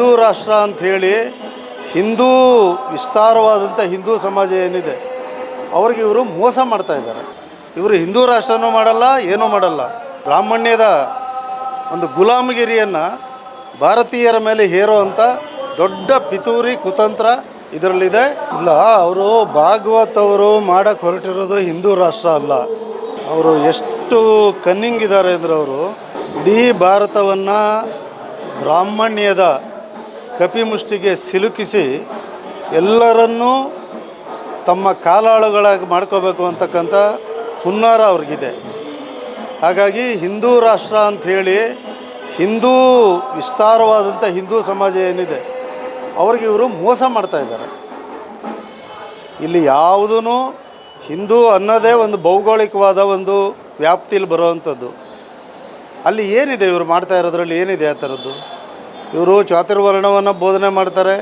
ಹಿಂದೂ ರಾಷ್ಟ್ರ ಅಂಥೇಳಿ ಹಿಂದೂ ವಿಸ್ತಾರವಾದಂಥ ಹಿಂದೂ ಸಮಾಜ ಏನಿದೆ, ಅವ್ರಿಗೆ ಇವರು ಮೋಸ ಮಾಡ್ತಾ ಇದ್ದಾರೆ. ಇವರು ಹಿಂದೂ ರಾಷ್ಟ್ರನೂ ಮಾಡಲ್ಲ, ಏನೂ ಮಾಡಲ್ಲ. ಬ್ರಾಹ್ಮಣ್ಯದ ಒಂದು ಗುಲಾಮಗಿರಿಯನ್ನು ಭಾರತೀಯರ ಮೇಲೆ ಹೇರೋ ಅಂಥ ದೊಡ್ಡ ಪಿತೂರಿ ಕುತಂತ್ರ ಇದರಲ್ಲಿದೆ. ಇಲ್ಲ, ಅವರು ಭಾಗವತ್ ಅವರು ಮಾಡಕ್ಕೆ ಹೊರಟಿರೋದು ಹಿಂದೂ ರಾಷ್ಟ್ರ ಅಲ್ಲ. ಅವರು ಎಷ್ಟು ಕನ್ನಿಂಗ್ ಇದ್ದಾರೆ ಅಂದರೆ ಅವರು, ಇಡೀ ಭಾರತವನ್ನು ಬ್ರಾಹ್ಮಣ್ಯದ ಕಪಿಮುಷ್ಟಿಗೆ ಸಿಲುಕಿಸಿ ಎಲ್ಲರನ್ನೂ ತಮ್ಮ ಕಾಲಾಳುಗಳಾಗಿ ಮಾಡ್ಕೋಬೇಕು ಅಂತಕ್ಕಂಥ ಹುನ್ನಾರ ಅವ್ರಿಗಿದೆ. ಹಾಗಾಗಿ ಹಿಂದೂ ರಾಷ್ಟ್ರ ಅಂಥೇಳಿ ಹಿಂದೂ ವಿಸ್ತಾರವಾದಂಥ ಹಿಂದೂ ಸಮಾಜ ಏನಿದೆ, ಅವ್ರಿಗೆ ಇವರು ಮೋಸ ಮಾಡ್ತಾ ಇದ್ದಾರೆ. ಇಲ್ಲಿ ಯಾವುದೂ ಹಿಂದೂ ಅನ್ನೋದೇ ಒಂದು ಭೌಗೋಳಿಕವಾದ ಒಂದು ವ್ಯಾಪ್ತಿಯಲ್ಲಿ ಬರುವಂಥದ್ದು. ಅಲ್ಲಿ ಏನಿದೆ ಇವರು ಮಾಡ್ತಾ ಇರೋದ್ರಲ್ಲಿ ಏನಿದೆ ಆ ಥರದ್ದು? ಇವರು ಚಾತುರ್ವರ್ಣವನ್ನು ಬೋಧನೆ ಮಾಡ್ತಾರೆ,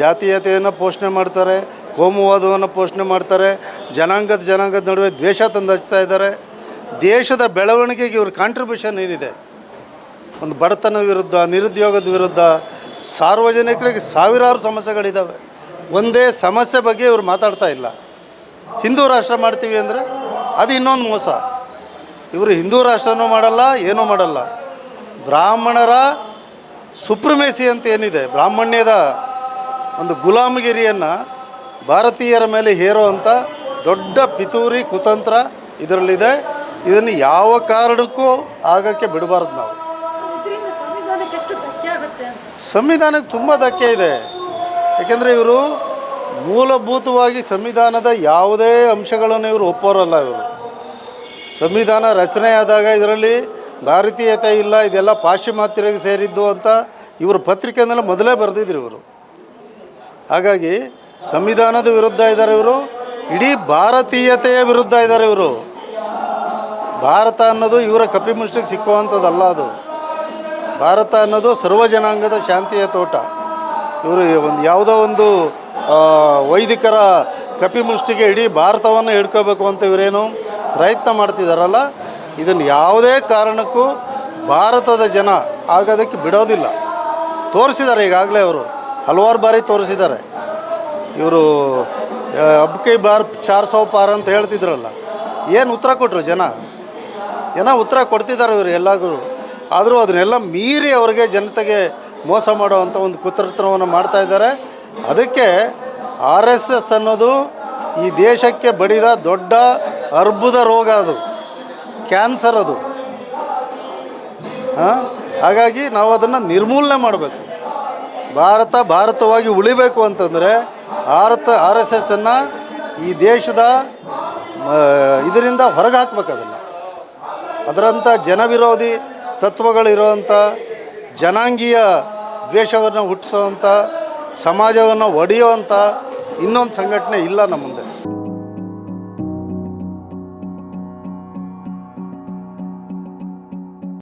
ಜಾತೀಯತೆಯನ್ನು ಪೋಷಣೆ ಮಾಡ್ತಾರೆ, ಕೋಮುವಾದವನ್ನು ಪೋಷಣೆ ಮಾಡ್ತಾರೆ, ಜನಾಂಗದ ಜನಾಂಗದ ನಡುವೆ ದ್ವೇಷ ತಂದು ಹಚ್ತಾ ಇದ್ದಾರೆ. ದೇಶದ ಬೆಳವಣಿಗೆಗೆ ಇವ್ರ ಕಾಂಟ್ರಿಬ್ಯೂಷನ್ ಏನಿದೆ? ಒಂದು ಬಡತನ ವಿರುದ್ಧ, ನಿರುದ್ಯೋಗದ ವಿರುದ್ಧ ಸಾರ್ವಜನಿಕರಿಗೆ ಸಾವಿರಾರು ಸಮಸ್ಯೆಗಳಿದ್ದಾವೆ ಒಂದೇ ಸಮಸ್ಯೆ ಬಗ್ಗೆ ಇವರು ಮಾತಾಡ್ತಾ ಇಲ್ಲ. ಹಿಂದೂ ರಾಷ್ಟ್ರ ಮಾಡ್ತೀವಿ ಅಂದರೆ ಅದು ಇನ್ನೊಂದು ಮೋಸ. ಇವರು ಹಿಂದೂ ರಾಷ್ಟ್ರನೂ ಮಾಡಲ್ಲ, ಏನೂ ಮಾಡಲ್ಲ. ಬ್ರಾಹ್ಮಣರ ಸುಪ್ರಿಮೇಸಿ ಅಂತ ಏನಿದೆ, ಬ್ರಾಹ್ಮಣ್ಯದ ಒಂದು ಗುಲಾಮಗಿರಿಯನ್ನು ಭಾರತೀಯರ ಮೇಲೆ ಹೇರೋ ಅಂಥ ದೊಡ್ಡ ಪಿತೂರಿ ಕುತಂತ್ರ ಇದರಲ್ಲಿದೆ. ಇದನ್ನು ಯಾವ ಕಾರಣಕ್ಕೂ ಆಗಕ್ಕೆ ಬಿಡಬಾರ್ದು ನಾವು. ಸಂವಿಧಾನಕ್ಕೆ ತುಂಬ ಧಕ್ಕೆ ಇದೆ. ಯಾಕೆಂದರೆ ಇವರು ಮೂಲಭೂತವಾಗಿ ಸಂವಿಧಾನದ ಯಾವುದೇ ಅಂಶಗಳನ್ನು ಇವರು ಒಪ್ಪೋರಲ್ಲ ಇವರು. ಸಂವಿಧಾನ ರಚನೆ ಆದಾಗ ಇದರಲ್ಲಿ ಭಾರತೀಯತೆ ಇಲ್ಲ, ಇದೆಲ್ಲ ಪಾಶ್ಚಿಮಾತ್ಯರಿಗೆ ಸೇರಿದ್ದು ಅಂತ ಇವರು ಪತ್ರಿಕೆಯನ್ನೆಲ್ಲ ಮೊದಲೇ ಬರೆದಿದ್ರು ಇವರು. ಹಾಗಾಗಿ ಸಂವಿಧಾನದ ವಿರುದ್ಧ ಇದ್ದಾರೆ ಇವರು, ಇಡೀ ಭಾರತೀಯತೆಯ ವಿರುದ್ಧ ಇದ್ದಾರೆ ಇವರು. ಭಾರತ ಅನ್ನೋದು ಇವರ ಕಪಿಮುಷ್ಟಿಗೆ ಸಿಕ್ಕುವಂಥದ್ದಲ್ಲ ಅದು. ಭಾರತ ಅನ್ನೋದು ಸರ್ವ ಜನಾಂಗದ ಶಾಂತಿಯ ತೋಟ. ಇವರು ಒಂದು ಯಾವುದೋ ಒಂದು ವೈದಿಕರ ಕಪಿಮುಷ್ಟಿಗೆ ಇಡೀ ಭಾರತವನ್ನು ಹಿಡ್ಕೋಬೇಕು ಅಂತ ಇವರೇನು ಪ್ರಯತ್ನ ಮಾಡ್ತಿದ್ದಾರಲ್ಲ ಇದನ್ನು ಯಾವುದೇ ಕಾರಣಕ್ಕೂ ಭಾರತದ ಜನ ಆಗೋದಕ್ಕೆ ಬಿಡೋದಿಲ್ಲ. ತೋರಿಸಿದ್ದಾರೆ ಈಗಾಗಲೇ ಅವರು. ಹಲವಾರು ಬಾರಿ ತೋರಿಸಿದ್ದಾರೆ. ಇವರು ಅಬ್ಕೆ ಬಾರ್ ಚಾರ್ ಸೌ ಪಾರ್ ಅಂತ ಹೇಳ್ತಿದ್ರಲ್ಲ. ಏನು ಉತ್ತರ ಕೊಟ್ಟರು ಜನ? ಜನ ಉತ್ತರ ಕೊಡ್ತಿದ್ದಾರೆ ಇವರು ಎಲ್ಲಾದರೂ. ಆದರೂ ಅದನ್ನೆಲ್ಲ ಮೀರಿ ಅವರಿಗೆ ಜನತೆಗೆ ಮೋಸ ಮಾಡುವಂಥ ಒಂದು ಕುತಂತ್ರವನ್ನು ಮಾಡ್ತಾ ಇದ್ದಾರೆ. ಅದಕ್ಕೆ ಆರ್ ಎಸ್ ಎಸ್ ಅನ್ನೋದು ಈ ದೇಶಕ್ಕೆ ಬಡಿದ ದೊಡ್ಡ ಅರ್ಬುದ ರೋಗ ಅದು. ಕ್ಯಾನ್ಸರ್ ಅದು. ಹಾಂ? ಹಾಗಾಗಿ ನಾವು ಅದನ್ನು ನಿರ್ಮೂಲನೆ ಮಾಡಬೇಕು. ಭಾರತ ಭಾರತವಾಗಿ ಉಳಿಬೇಕು ಅಂತಂದರೆ ಭಾರತ ಆರ್ ಎಸ್ ಎಸ್ಸನ್ನು ಈ ದೇಶದ ಇದರಿಂದ ಹೊರಗೆ ಹಾಕ್ಬೇಕು ಅದನ್ನು. ಅದರಂಥ ಜನವಿರೋಧಿ ತತ್ವಗಳಿರುವಂಥ ಜನಾಂಗೀಯ ದ್ವೇಷವನ್ನು ಹುಟ್ಟಿಸೋವಂಥ ಸಮಾಜವನ್ನು ಒಡೆಯುವಂಥ ಇನ್ನೊಂದು ಸಂಘಟನೆ ಇಲ್ಲ ನಮ್ಮ ಮುಂದೆ